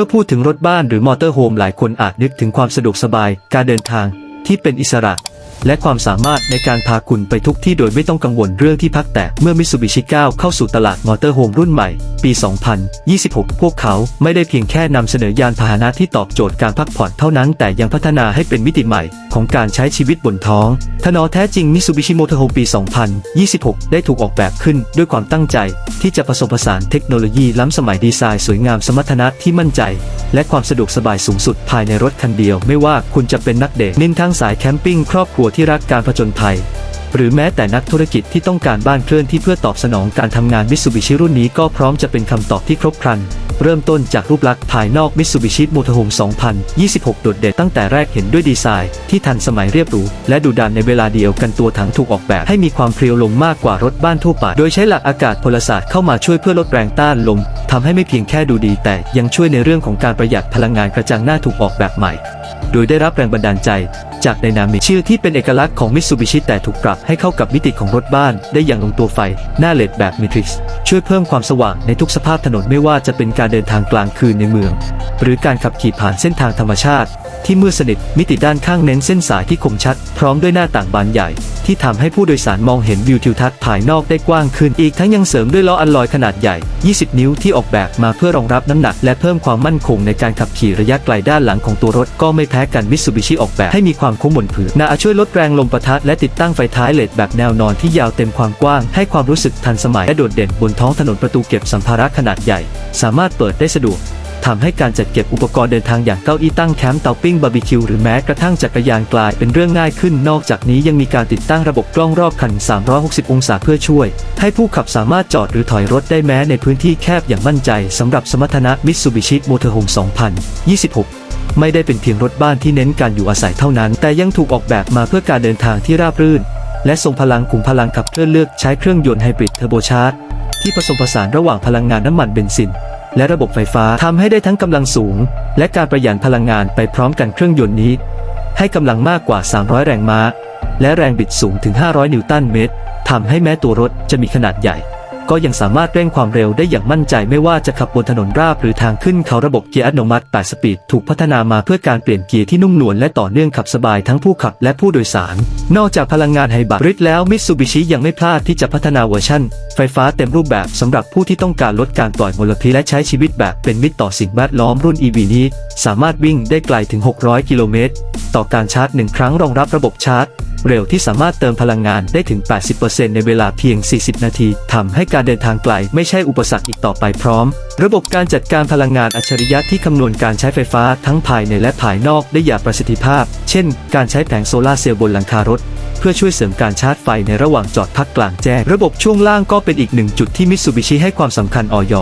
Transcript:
มื่อพูดถึงรถบ้านหรือมอเตอร์โฮมหลายคนอาจนึกถึงความสะดวกสบายการเดินทาง ที่เป็นอิสระ และความสามารถในการพาคุณไปทุกที่โดยไม่ต้องกังวลเรื่องที่พักแตกเมื่อมิตซูบิชิก้าวเข้าสู่ตลาดมอเตอร์โฮมรุ่นใหม่ ปี 2026 พวกเขาไม่ได้เพียงแค่นำเสนอยานพาหนะที่ตอบโจทย์การพักผ่อนเท่านั้น แต่ยังพัฒนาให้เป็นมิติใหม่ของการใช้ชีวิตบนท้องทนอแท้จริงมิ t ซูบิชิมอเตอร์โฮมปี 2026 ได้ถูกออกแบบขึ้นด้วยความตั้งใจ ที่จะผสมผสานเทคโนโลยีล้ำสมัยดีไซน์สวยงามสมรรถนะที่มั่นใจและความสะดวกสบายสูงสุดภายในรถคันเดียว ไม่ว่าคุณจะเป็นนักเดทนินทั้งสายแคมปิ้งครอบครัวที่รักการผจญภัยหรือแม้แต่นักธุรกิจที่ต้องการบ้านเคลื่อนที่เพื่อตอบสนองการทำงานมิสุบิชิรุ่นนี้ก็พร้อมจะเป็นคำตอบที่ครบครัน เริ่มต้นจากรูปลักษณ์ภายนอกมิ t ซูบิชิมอเตอร์โฮม2026 โดดเด่นตั้งแต่แรกเห็นด้วยดีไซน์ที่ทันสมัยเรียบหรูและดุดันในเวลาเดียวกันตัวถังถูกออกแบบให้มีความเพรียวลงมากกว่ารถบ้านทั่วไป โดยใช้หลักอากาศพลศาสตร์เข้ามาช่วยเพื่อลดแรงต้านลมทำให้ไม่เพียงแค่ดูดี แต่ยังช่วยในเรื่องของการประหยัดพลังงานกระจังหน้าถูกออกแบบใหม่ โดยได้รับแรงบันดาลใจจากไดนามิกชื่อที่เป็นเอกลักษณ์ของมิตซูบิชิแต่ถูกปรับให้เข้ากับมิติของรถบ้านได้อย่างลงตัวไฟ หน้าเลดแบบมิทริกซ์ ช่วยเพิ่มความสว่างในทุกสภาพถนนไม่ว่าจะเป็นการเดินทางกลางคืนในเมือง หรือการขับขี่ผ่านเส้นทางธรรมชาติ ที่มืดสนิทมิติด้านข้างเน้นเส้นสายที่คมชัด พร้อมด้วยหน้าต่างบานใหญ่ ที่ทำให้ผู้โดยสารมองเห็นวิวทิวทัศน์ภายนอกได้กว้างขึ้น อีกทั้งยังเสริมด้วยล้ออัลลอยขนาดใหญ่ 20 นิ้วที่ออกแบบมาเพื่อรองรับน้ำหนัก และเพิ่มความมั่นคงในการขับขี่ระยะไกลด้านหลังของตัวรถก็ไม่แพ้กันมิตซูบิชิออกแบบให้มีความคุ้มบนผืนนาช่วยลดแรงลมปะทะและติดตั้งไฟท้ายเลดแบบแนวนอนที่ยาวเต็มความกว้าง ให้ความรู้สึกทันสมัยและโดดเด่นบนท้องถนนประตูเก็บสัมภาระขนาดใหญ่ สามารถเปิดได้สะดวก ทำให้การจัดเก็บอุปกรณ์เดินทางอย่างเก้าอี้ตั้งแคมป์เตาปิ้งบาร์บีคิวหรือแม้กระทั่งจักรยานกลายเป็นเรื่องง่ายขึ้น นอกจากนี้ยังมีการติดตั้งระบบกล้องรอบคัน 360 องศาเพื่อช่วย ให้ผู้ขับสามารถจอดหรือถอยรถได้แม้ในพื้นที่แคบอย่างมั่นใจสำหรับสมรรถนะ Mitsubishi Motorhome 2026ไม่ได้เป็นเพียงรถบ้านที่เน้นการอยู่อาศัยเท่านั้น แต่ยังถูกออกแบบมาเพื่อการเดินทางที่ราบรื่น และทรงพลังขุมพลังขับเคลื่อนเลือกใช้เครื่องยนต์ไฮบริดเทอร์โบชาร์จที่ผสมผสานระหว่างพลังงานน้ำมันเบนซิน และระบบไฟฟ้าทำให้ได้ทั้งกำลังสูง และการประหยัดพลังงานไปพร้อมกันเครื่องยนต์นี้ ให้กำลังมากกว่า 300 แรงม้า และแรงบิดสูงถึง 500 นิวตันเมตรทำให้แม้ตัวรถจะมีขนาดใหญ่ ก็ยังสามารถเร่งความเร็วได้อย่างมั่นใจไม่ว่าจะขับบนถนนราบหรือทางขึ้นเขาระบบเกียร์อัตโนมัติ 8 สปีด ถูกพัฒนามาเพื่อการเปลี่ยนเกียร์ที่นุ่มนวลและต่อเนื่องขับสบายทั้งผู้ขับและผู้โดยสาร นอกจากพลังงานไฮบริดแล้วมิตซูบิชิยังไม่พลาดที่จะพัฒนาเวอร์ชั่น ไฟฟ้าเต็มรูปแบบสำหรับผู้ที่ต้องการลดการปล่อยมลพิษและใช้ชีวิตแบบเป็นมิตรต่อสิ่งแวดล้อมรุ่น EV นี้ สามารถวิ่งได้ไกลถึง 600 กิโลเมตรต่อการชาร์จหนึ่งครั้งรองรับระบบชาร์จ เร็วที่สามารถเติมพลังงานได้ถึง 80%ในเวลาเพียง 40 นาที ทำให้การเดินทางไกลไม่ใช่อุปสรรคอีกต่อไปพร้อม ระบบการจัดการพลังงานอัจฉริยะที่คำนวณการใช้ไฟฟ้าทั้งภายในและภายนอกได้อย่างประสิทธิภาพ เช่น การใช้แผงโซลาร์เซลล์บนหลังคารถเพื่อช่วยเสริมการชาร์จไฟในระหว่างจอดพักกลางแจ้ง ระบบช่วงล่างก็เป็นอีกหนึ่งจุดที่มิตซูบิชิให้ความสำคัญออย